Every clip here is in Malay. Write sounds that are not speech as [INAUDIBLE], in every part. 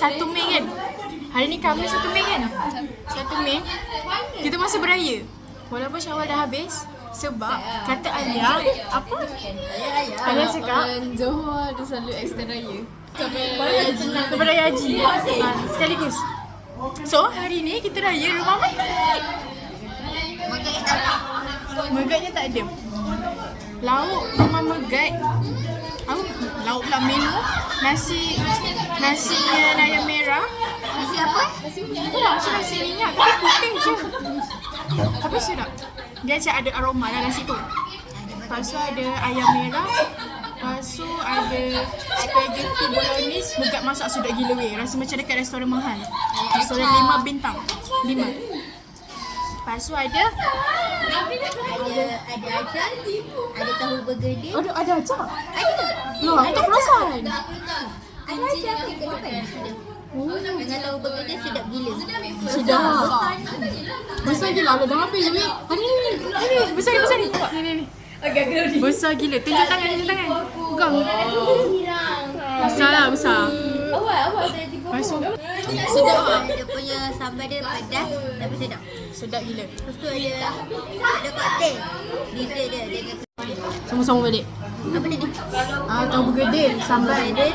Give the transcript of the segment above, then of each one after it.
1 Mei kan? Hari ni Khamis 1 Mei kan? 1 Mei kita masih beraya. Walaupun Syawal dah habis sebab kata Alia apa? Alia cakap Johor dia selalu extend raya. Kepada Raya Haji ha, sekaligus. So hari ni kita raya rumah Megat. Megatnya tak ada. Lauk rumah Megat. Apa? Lauk pula menu nasi nasi ayam merah. Nasi apa? Nasi minyak. Tak lah, macam nasi minyak tapi putih je. Tapi sedap. Dia macam ada aroma dalam nasi tu. Lepas tu ada ayam merah. Lepas tu ada spaghetti bolognese. Megat masak sedap gila weh. Rasa macam dekat restoran mahal. Restoran lima bintang. Lima. Lepas tu ada Ada ada acar, ada tahu bergedil, ada ada acar. ada. Loh, aku tak perasan. Ada acar ke depan? Dengan tahu bergedil sedap gila. Sedap. Besar gila lah dah habis je weh. Ha ni ni ni. Ni ni besar ni besar ni. Tengok ni ni ni. Besar gila. Tunjuk tangan, tunjuk tangan. Pegang. Besar lah, besar. Lepas tu, Sedap. Dia punya sambal dia pedas tapi sedap. sedap gila. Lepas tu ada ada koktel. Dessert dia dengan Sama-sama balik. apa ni? Ah, tahu bergedil, sambal. Ada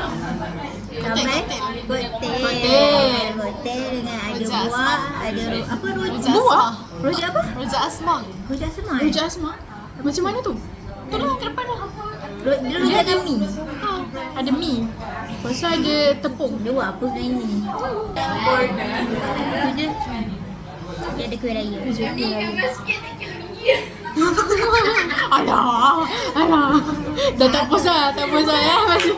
sambal, koktel. Koktel. Koktel dengan ada buah, ada apa rojak? Buah? Rojak apa? Rojak Asma. Rojak semua. Rujak Asma. Macam mana tu? Tolong ke depan lah. Ro- Dia rojak dengan mi. Ha, ada mi. Lepas tu ada tepung. Dia buat apa dengan ini? Tu je. Dia ada kuih raya. Alah, alah. Dah tak puas lah, tak puas lah ya. Masih.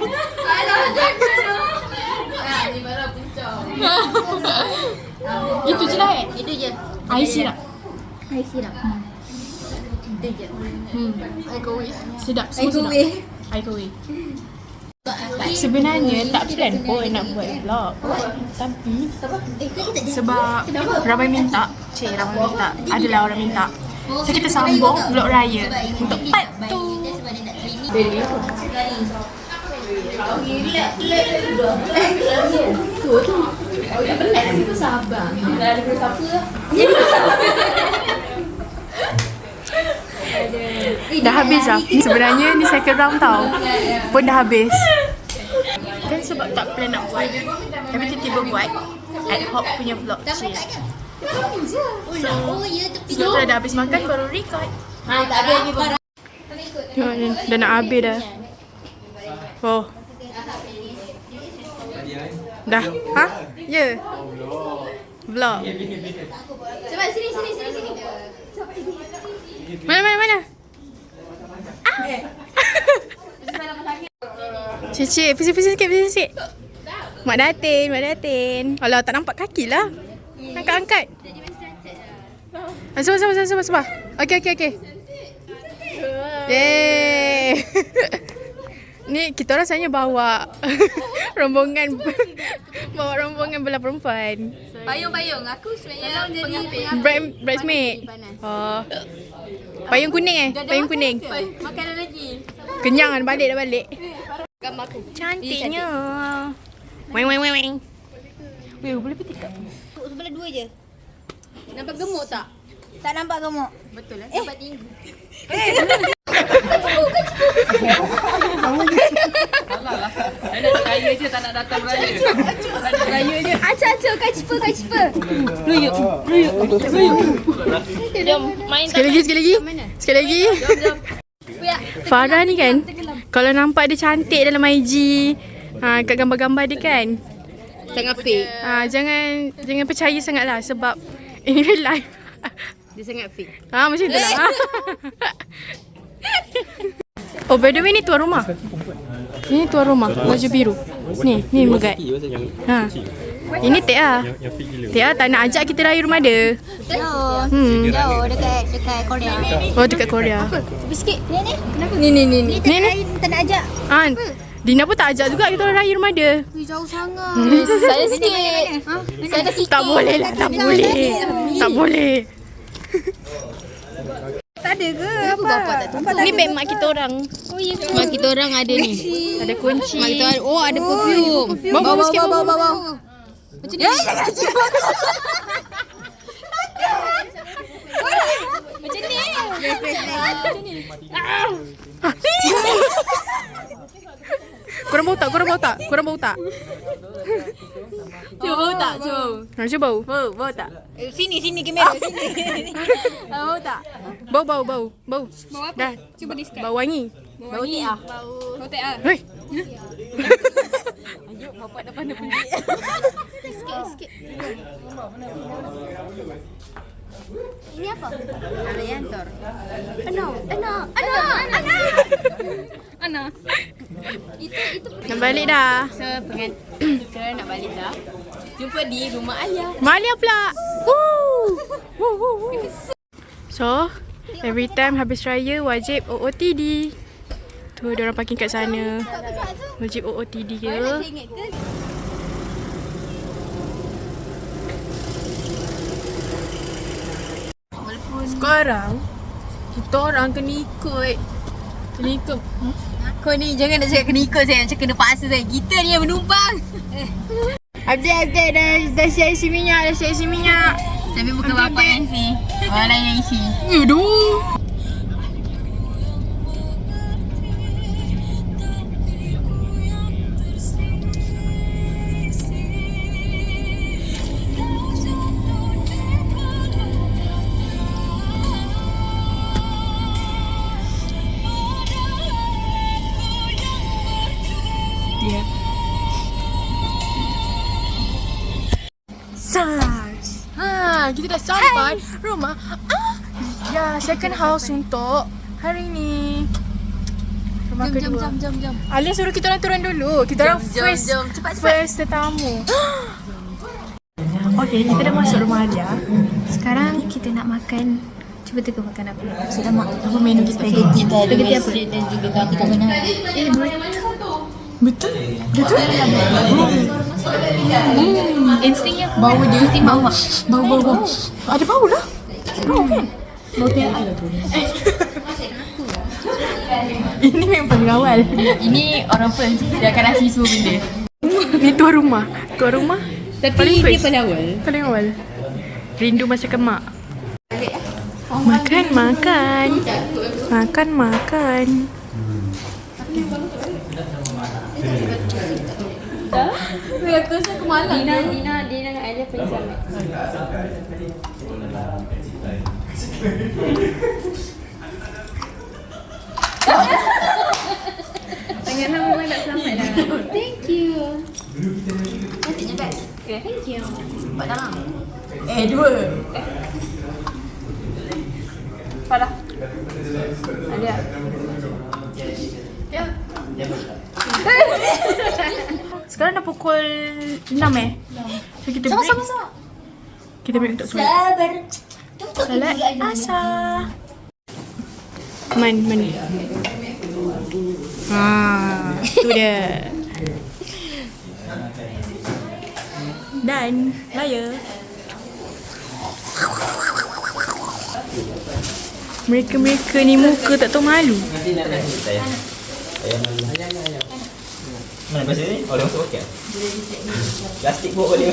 Itu je lah eh. Itu je. Air sirap. Air sirap. Itu je. Hmm. I go with. Sedap, Air semua sedap. kuih. Air kuih. Sebenarnya tak plan pun nak buat vlog. Tapi sebab ramai minta, cik ramai minta. Adalah orang minta. So kita sambung vlog raya untuk part tu. Dah habis lah. Sebenarnya ni second round tau. Pun dah habis. Kan sebab tak plan nak buat. Tapi tiba-tiba buat. Ad hoc punya vlog cik. So, ya So dah habis makan baru record. Ha, tak ada lagi barang. Ni. Dah nak habis dah. Oh. Dah? Ha? Ya? Vlog. Cepat sini sini sini sini. Mana mana mana? Ah. [LAUGHS] Cici, pisi-pisi sikit, pisi sikit. Mak Datin, Mak Datin. Alah, tak nampak kaki lah. Angkat-angkat. Ah, sabar, sabar, sabar, sabar. Okey, okey, okey. Yeay. [LAUGHS] Ni kita orang sebenarnya bawa [LAUGHS] rombongan [LAUGHS] bawa rombongan belah perempuan. Payung-payung. Aku sebenarnya. Bride, bridesmaid. Oh. Payung kuning eh? Payung kuning. Makanan lagi. Kenyang kan balik dah balik. Gambar aku. Cantiknya. Weng weng weng weng. Weh, boleh pergi tak? Sebelah dua je. Nampak gemuk tak? Tak nampak gemuk. Betul lah. Nampak tinggi. Kau cipa kau cipa. Sekali lagi, sekali lagi. Sekali lagi. Farah ni kan, kalau nampak dia cantik dalam IG, ha, kat gambar-gambar dia kan, Sangat fake. ha, jangan jangan percaya sangatlah sebab [LAUGHS] in real life. Dia sangat fake. Ha, macam tu lah. [LAUGHS] Oh, by the way ni tuan rumah. Ni tuan rumah, baju biru. Ni, ni Megat. Ha. Ini Tek ah. Tek ah tak nak ajak kita raya rumah dia. Jauh. Hmm. Jauh dekat dekat Korea. Oh, dekat Korea. Sikit. Ni ni. Kenapa? Ni ni ni ni. Ni tak Ni tak nak ajak. Ah, Dina pun tak ajak juga kita orang raya rumah dia. Jauh sangat. Saya sikit. Saya dah sikit. Tak boleh lah, tak boleh. Tak boleh. Tak ada ke? Kenapa bapak tak? Ni beg mak kita orang. Mak kita orang ada ni. Ada kunci. Mak kita orang. Oh ada perfume. Bawa, bawa, sikit, bawa, bawa, bawa. Macam ni. Macam ni. Korang bau tak? Korang bau tak? Korang bau tak? Cuba bau tak? Cuba. Ha, cuba bau. Bau, bau tak? Eh, Sini, sini kamera. Sini. [LAUGHS] Ah, Bau tak? Bau, bau, bau. Bau. Bau apa? Dah. Cuba describe. Bau wangi. Bau ni ah. Bau. Bau tak ah. Hei. Ayuh, bapak dah pandai-pandai. Sikit, sikit. Ini apa? Ariantor. Ano? Ano? Ano? Ano? Ana. Itu, itu. Nak balik dah. So, pengat. Sekarang nak balik dah. Jumpa di rumah ayah. Malia pula. Woo. Woo, woo, woo. So, every time habis raya wajib OOTD. Tu dia orang parking kat sana. Wajib OOTD ke? Sekarang kita orang kena ikut. Kena ikut. Kau ni jangan nak cakap kena ikut saya. Macam kena paksa saya. Kita ni yang menumpang. Update update dah dah siap isi minyak, dah siap isi minyak. Tapi bukan bapak yang isi. Orang lain yang isi. Aduh. Sars. Ha, kita dah sampai rumah. Ah, ya, second house untuk hari ni. Rumah Jom, jom, kedua. jom, jom, jom. Alia suruh kita orang turun dulu. Kita orang Jom, jom, first, jom. Cepat, cepat. first tetamu. [GASPS] okay, kita dah masuk rumah Alia. Sekarang kita nak makan. Cuba tengok makan apa. Sudah mak. Apa menu kita? Spaghetti. Spaghetti apa? Dan juga kaki benar. Eh, Betul? Betul? Instingnya Bau dia. Insting bau mak. Bau, bau, bau. Ada bau lah. Bau kan? Bau dia. Ini memang paling awal. Ini orang first. Dia akan rasa semua benda. Ni tuan rumah. Tuan rumah Tapi Paling dia paling awal. paling awal. Rindu masa kemak. Makan, makan. Makan, makan. Aku rasa aku malam. Dina, Dina, Dina dengan Alia paling sangat. Tangan hang memang nak selamat dah. Thank you. Cantiknya guys. Okay. Thank you. Buat tangan. Eh, dua. Farah. Alia. Sekarang dah pukul 6 eh? So kita break. Sama-sama. Kita break untuk solat. Sabar. Salat asar. Man, man. Ha, tu dia. Dan raya. Mereka-mereka ni muka tak tahu malu. Mana pasal ni? Oh, dia masuk okey. Plastik buat boleh.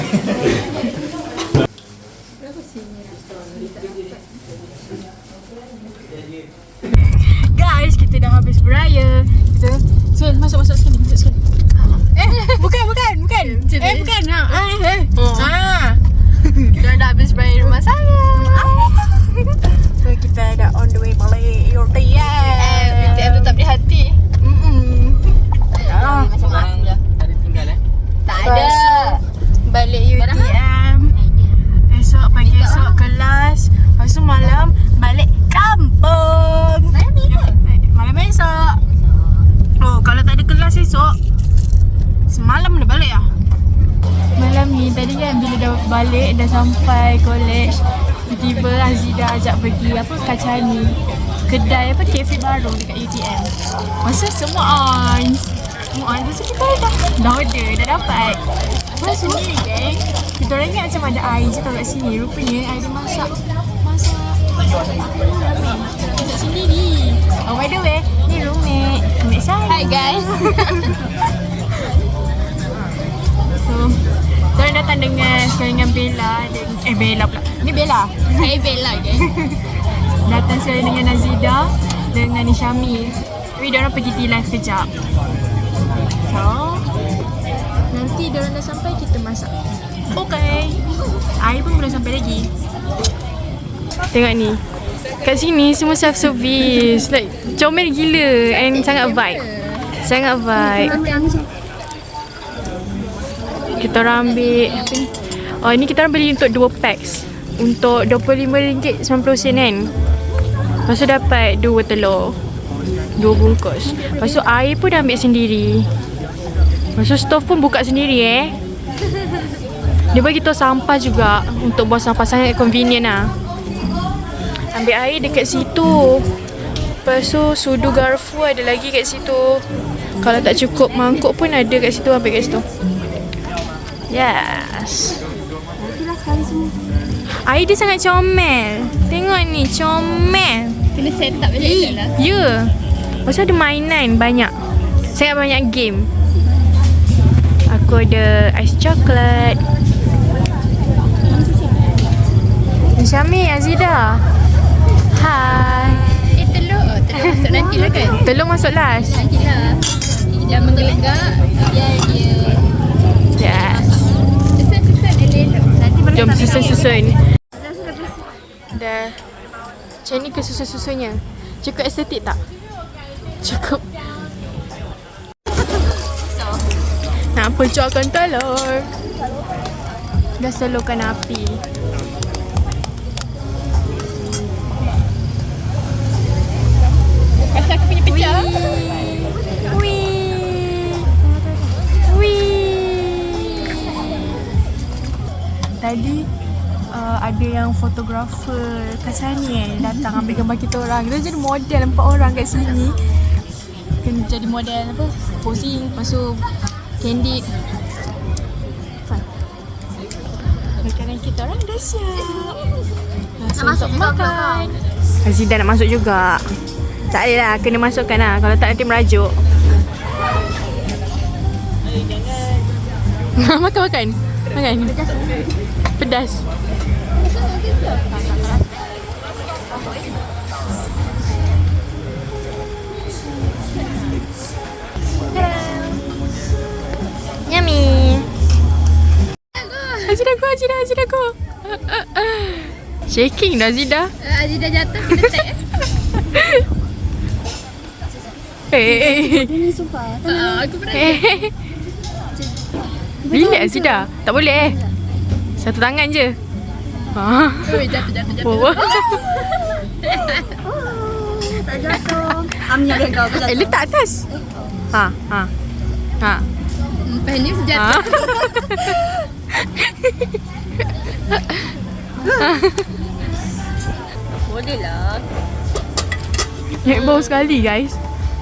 Guys, kita dah habis beraya. Kita so, masuk masuk sekali, masuk sekali. Eh, bukan, bukan, bukan. Eh, bukan. Ha, ah, eh. Ah. Kita dah habis beraya rumah saya. [LAUGHS] So, kita dah on the way balik UTM. Eh, BTM tetap di hati. Ada. balik UTM. Esok pagi esok kelas. Lepas tu malam balik kampung. Malam ni? Eh, Malam esok. Oh, kalau tak ada kelas esok, semalam dah balik lah. Malam ni tadi kan bila dah balik, dah sampai college, tiba-tiba Azida ajak pergi apa Kacani. Kedai apa kafe baru dekat UTM. Masa semua on. On. Lepas tu kita dah, dah order, dah dapat. Lepas tu kita orang ingat macam ada air je tau kat sini. Rupanya air dia masak. Masak. Sini ni. Oh by the way, ni roommate. Roommate saya. Hi guys. [LAUGHS] So, Diorang datang dengan sekali dengan Bella dan, Eh Bella pula Ni Bella Saya Bella guys. [LAUGHS] Datang sekali dengan Nazida Dengan Nishami Tapi diorang pergi tilam sekejap So Nanti diorang dah sampai kita masak. Okay. Air pun belum sampai lagi. Tengok ni. Kat sini semua self service Like comel gila And sangat vibe. Sangat vibe. Kita orang ambil apa ni? Oh ni kita orang beli untuk 2 packs. Untuk RM25.90 kan. Lepas tu dapat 2 telur. 2 bungkus. Lepas tu air pun dah ambil sendiri Tu stove pun buka sendiri eh. Dia bagi tahu sampah juga Untuk buang sampah. Sangat convenient lah Ambil air dekat situ. Lepas tu sudu garfu ada lagi kat situ. Kalau tak cukup mangkuk pun ada kat situ Ambil kat situ. Yes. Air dia sangat comel. Tengok ni comel. Kena set up macam tu lah. Ya. Yeah. Tu ada mainan banyak. Sangat banyak game Aku ada ais coklat Syami, Azida Hai Eh telur. Oh, telur masuk nanti lah kan? Telur masuk last Nanti lah. Dah menggelegak. Biar dia Yes. Nanti boleh Jom susun-susun Dah Macam ni ke susun-susunnya Cukup estetik tak? Cukup Nak pecahkan telur Dah slowkan api Pasal aku punya pecah. Wih Wih Tadi uh, ada yang fotografer Kasani eh datang ambil gambar kita orang. Kita jadi model empat orang kat sini. Kena jadi model apa? Posing, lepas tu candid. Fun. Makanan kita orang dah siap. Nak masuk makan. Azida nak masuk juga. Tak boleh lah, kena masukkan lah. Kalau tak nanti merajuk. [LAUGHS] makan makan. Makan. Pedas. Yummy. Azida go, Azida, Azida go. Shaking dah Azida. Uh, Aziz dah jatuh, kita. [LAUGHS] Hey. Ini sumpah. Uh, aku pernah. Hey. Relax Azida. Tak boleh. Satu tangan je. [LAUGHS] Ha. Oh, jatuh, jatuh, jatuh. [LAUGHS] Oh. Tak jatuh. Amnya dia kau. Eh, letak atas. Ha, ha. Ha. Lepas ni Ha. jatuh. Boleh lah. Naik bau sekali guys.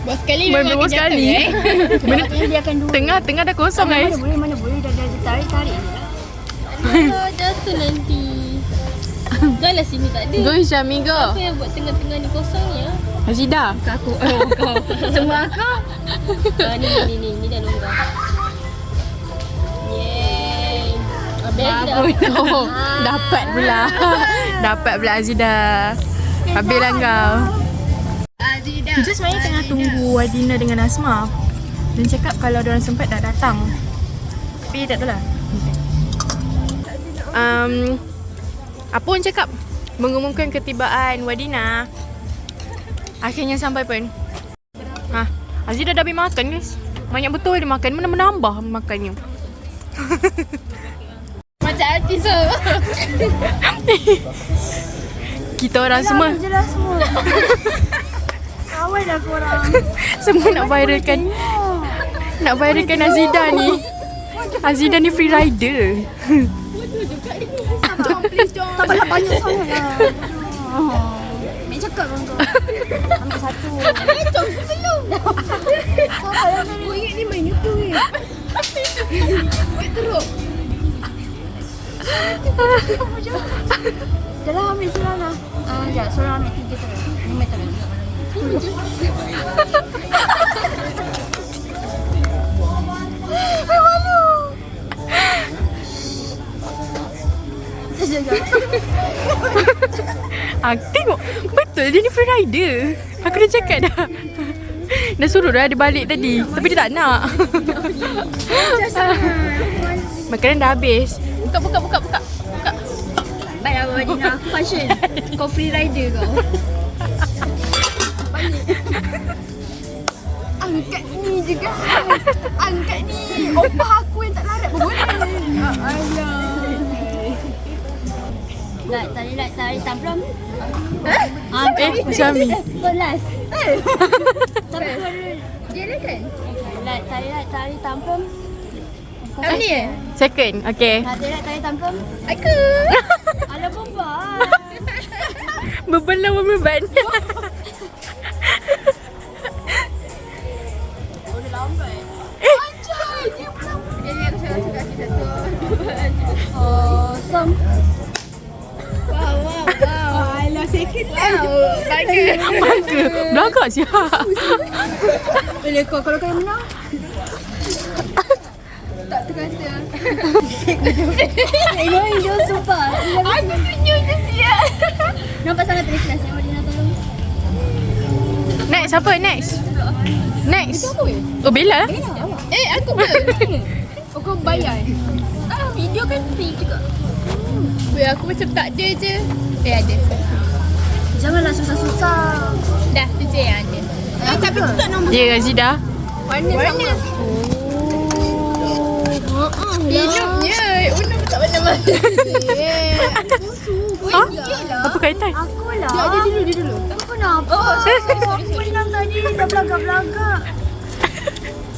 Buat sekali memang bau sekali. eh. [LAUGHS] Sebabnya dia akan dua. Tengah tengah dah kosong guys. Mana boleh, mana boleh. Dah, dah, tarik, tarik. Oh, jatuh nanti. Dah lah sini tak ada. Go go. Apa yang buat tengah-tengah ni kosong ya? Azida. Aku. Oh, kau. [LAUGHS] Semua aku. Ah, ni, ni, ni. Ni dah longgar. Dah. [LAUGHS] Oh, dapat pula. [LAUGHS] dapat pula Azida. Habislah kau. Azida. Kita sebenarnya tengah tunggu Wadina dengan Asma. Dan cakap kalau orang sempat dah datang. Tapi tak tahu lah. Um, apa orang cakap? Mengumumkan ketibaan Wadina. Akhirnya sampai pun. Ha, Azida dah habis makan guys. Banyak betul dia makan. Mana menambah makannya. [LAUGHS] Macam artis tu. [LAUGHS] Kita orang semua Jelas semua. [LAUGHS] Awal dah korang. [LAUGHS] semua nak viralkan nak viralkan Azida ni. Azida ni free rider. Sabarlah banyak sangat lah. Mek cakap dengan kau. Ambil satu. Macam belum. Oh, ingat ni main YouTube ni. Buat teruk. Dah lah ambil seorang lah. Ah, sekejap. Seorang ambil tiga terus. Lima terus. je. Ah, tengok. Betul dia ni free rider. Aku dah cakap dah. Dah suruh dah dia balik tadi. Tapi dia tak nak. Makanan dah habis. Buka, buka, buka, buka. buka. Baiklah Madina, aku fashion. [LAUGHS] Kau free rider kau. Angkat ni juga. Angkat ni. Opah aku yang tak larat pun boleh. Alah. Like, tarik, like, tarik tamprum. Ah, Eh, macam Ami. Kelas. Tapi kau dia lah kan? Like, tarik, like, tarik tamprum. Ami eh? Second, okay. Like, tarik tamprum. Aku. [LAUGHS] Alah, beban. Beban lawan beban. Awesome. Bangga. Belakang siap. Bila kau, kalau kau menang. Tak terkata. Tengok hijau super. Aku senyum je siap. Nampak sangat terikhlas ya Madina tolong. Next, siapa next? Next. Oh, Bella lah. Eh, aku pun. oh, kau bayar. Ah, video kan free juga. Weh, aku macam tak ada je. Eh, ada. Janganlah susah-susah. Dah, tu je yang ada. Eh, tapi tu tak nombor. Ya, Razida. Warna sama. Minumnya. Unu pun tak pernah makan. Ha? Apa kaitan? Aku lah. Dia ada dulu, dia dulu. Kenapa? Oh, aku menang tadi. Dah belagak-belagak.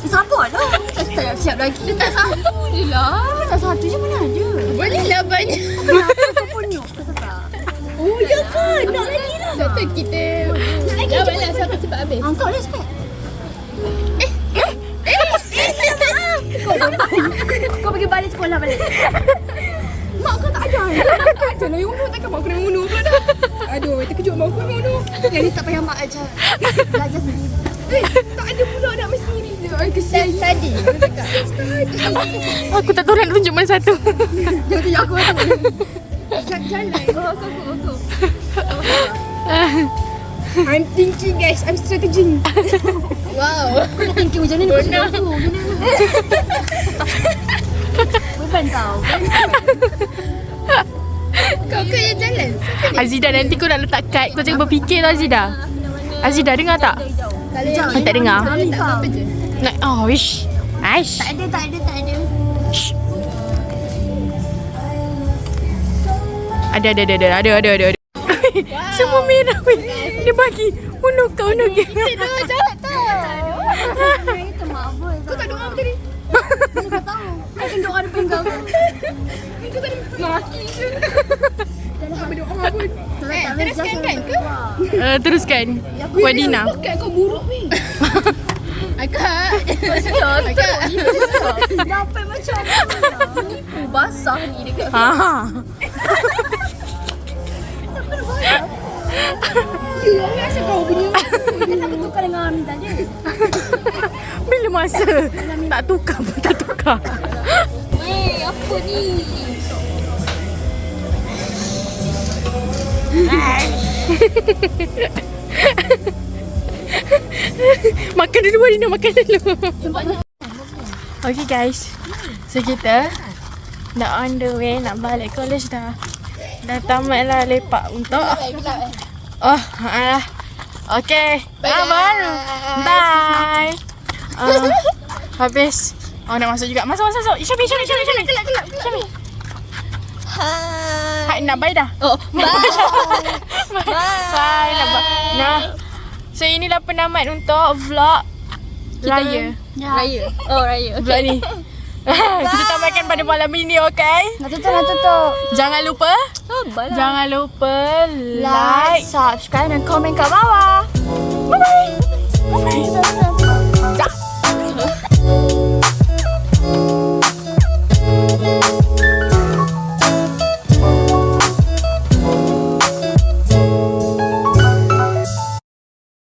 Sabar lah. Tak siap-siap lagi. Dia tak satu je lah. Tak satu je mana ada. Boleh lah banyak. Kenapa kau tak? Oh, ya ke? Nak lagi lah. Satu kita. Nak lagi Dah je. banyak sampai cepat habis. Ah, kau dah spek. Kau, kau pergi balik sekolah balik. Mak kau tak ajar. Tak ajar lah. Yang takkan mak kena unu pula dah. Aduh, terkejut mak aku dengan unu. Yang ni tak payah mak ajar. Belajar sendiri. Eh, tak ada pula nak main sendiri. Ay, kesian. Tadi. Aku tak tahu nak tunjuk mana satu. Jangan tunjuk aku lah. Jalan. Oh, aku, aku, aku. [LAUGHS] I'm thinking guys, I'm strategizing. [LAUGHS] Wow. Kau nak thinking macam ni, kau sudah aku. Beban tau. Kau ke yang jalan? Azida nanti kau nak letak kad Kau jangan berfikir tau Azida Azida dengar tak? Kalau Tak dengar. Nak, oh wish Aish Tak ada, tak ada, tak ada. Ada ada ada ada ada ada ada ada Semua merah weh Dia bagi Uno kau uno kau Dah jahat tau. Itu mak boy. Kau tak doa apa tadi? Mana kau tahu? I can doa depan kau. Kau tadi maki je. Apa doa pun. Eh, teruskan kan ke? uh, Teruskan Wadina Bukan kau buruk weh. [LAUGHS] Akak. Akak. Dapat [LAUGHS] macam mana? Basah ni dekat Ha [LAUGHS] You rasa kau punya? Kan aku tukar dengan Amin tadi [LAUGHS] Bila masa? Tak tukar pun tak tukar. Eh apa ni? [LAUGHS] Makan dulu Wadina Makan dulu. Okay guys. So kita Dah on the way Nak balik college dah. Dah tamat lah lepak untuk Oh alah Okay. Bye, ah, baru Bye. Uh, Habis. Oh nak masuk juga. Masuk masuk masuk. Syami Syami Syami Syami Kelak kelak Syami Hai nak bye dah? Oh, [LAUGHS] bye. Bye. Nak bye. Nah. So inilah penamat untuk vlog Raya. Raya. Oh, raya. Vlog ni [LAUGHS] [LAUGHS] Kita tambahkan pada malam ini okay? Nak tutup, nak tutup. Jangan lupa. Sabarlah. Jangan lupa like, like, subscribe dan komen kat bawah. Bye bye. Bye bye.